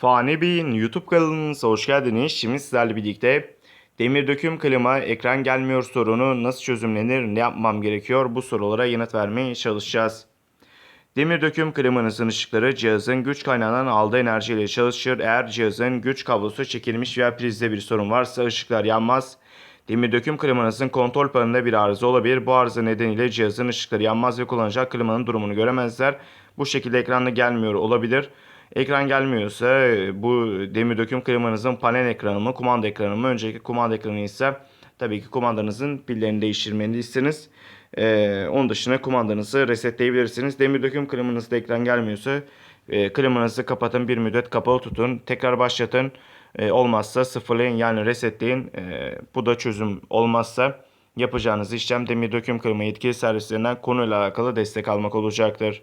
Fani Bey'in YouTube kanalınıza hoş geldiniz. Şimdi sizlerle birlikte demir döküm klima ekran gelmiyor sorunu nasıl çözümlenir, ne yapmam gerekiyor bu sorulara yanıt vermeye çalışacağız. Demir döküm klimanızın ışıkları cihazın güç kaynağından aldığı enerjiyle çalışır. Eğer cihazın güç kablosu çekilmiş veya prizde bir sorun varsa ışıklar yanmaz. Demir döküm klimanızın kontrol panında bir arıza olabilir. Bu arıza nedeniyle cihazın ışıkları yanmaz ve kullanacak klimanın durumunu göremezler. Bu şekilde ekranda gelmiyor olabilir. Ekran gelmiyorsa e, bu demir döküm klimanızın panel ekranı mı, kumanda ekranı mı? Önceki kumanda ekranı ise tabii ki kumandanızın pillerini değiştirmelisiniz. Ee, onun dışında kumandanızı resetleyebilirsiniz. Demir döküm klimanızda ekran gelmiyorsa e, klimanızı kapatın bir müddet kapalı tutun. Tekrar başlatın. E, olmazsa sıfırlayın yani resetleyin. E, bu da çözüm olmazsa yapacağınız işlem demir döküm klima yetkili servislerinden konuyla alakalı destek almak olacaktır.